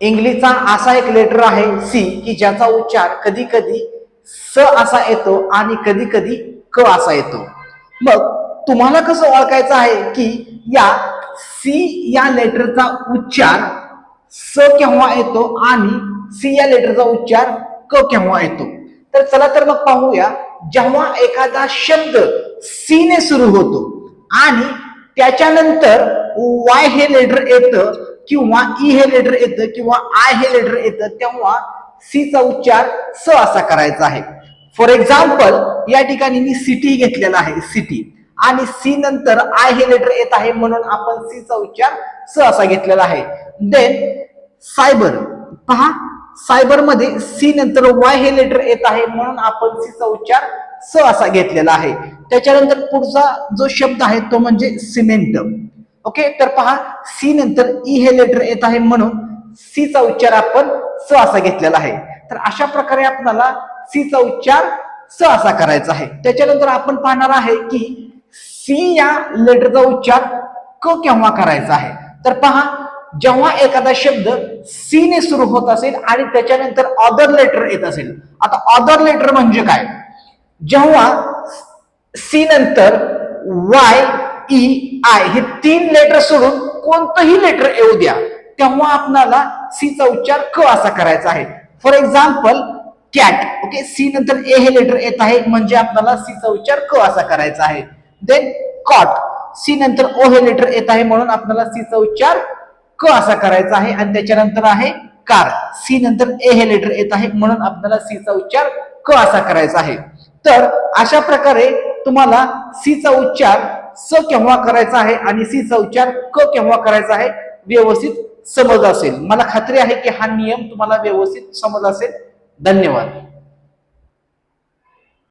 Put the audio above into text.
इंग्लिशचा असा एक लेटर आहे सी की ज्याचा उच्चार कधी कधी स असा येतो आणि कधी कधी क असा येतो. मग तुम्हाला कसं ओळखायचं आहे की या सी या लेटरचा उच्चार स केव्हा येतो आणि सी या लेटरचा उच्चार क केव्हा येतो? तर चला तर मग पाहूया. जेव्हा एखादा शब्द सी ने सुरू होतो आणि त्याच्यानंतर वाय हे लेटर येतं किंवा ई हे लेटर येतं किंवा आय हे लेटर येतं तेव्हा सी चा उच्चार स असा करायचा आहे. फॉर एक्झाम्पल या ठिकाणी मी सिटी घेतलेला आहे सिटी आणि सी नंतर आय हे लेटर येत आहे म्हणून आपण सी चा उच्चार स असा घेतलेला आहे. देन सायबर पहा सायबरमध्ये सी नंतर वाय हे लेटर येत आहे म्हणून आपण सी चा उच्चार स असा घेतलेला आहे. त्याच्यानंतर पुढचा जो शब्द आहे तो म्हणजे सिमेंट. ओके? तर पहा सी नंतर ई हे लेटर येत आहे म्हणून सी चा उच्चार आपण स असा घेतलेला आहे. तर अशा प्रकारे आपल्याला सी चा उच्चार स असा करायचा आहे. त्याच्यानंतर आपण पाहणार आहे की सी या लेटरचा उच्चार क केव्हा करायचा आहे? तर पहा जेव्हा एखादा शब्द सी ने सुरू होत असेल आणि त्याच्यानंतर ऑदर लेटर येत असेल. आता ऑदर लेटर म्हणजे काय? जेव्हा सी नंतर वाय E, ई आय हे तीन लेटर सोडून कोणतंही लेटर येऊ द्या. तेव्हा आपणाला सी चा उच्चार क असा करायचा आहे. For example cat okay C नंतर ए हे लेटर येत आहे. म्हणजे आपल्याला सी चा उच्चार क असा करायचा आहे. देन कॉट सी नंतर ओ हे लेटर येत आहे म्हणून आपल्याला सी चा उच्चार क असा करायचा आहे. आणि त्याच्यानंतर आहे कार सी नंतर ए हे लेटर येत आहे म्हणून आपल्याला सी चा उच्चार क असा करायचा आहे. तर अशा प्रकारे तुम्हाला सी चा उच्चार स केव्हा करायचा आहे आणि सीचा उच्चार क केव्हा करायचा आहे व्यवस्थित समज असेल. मला खात्री आहे की हा नियम तुम्हाला व्यवस्थित समज असेल. धन्यवाद.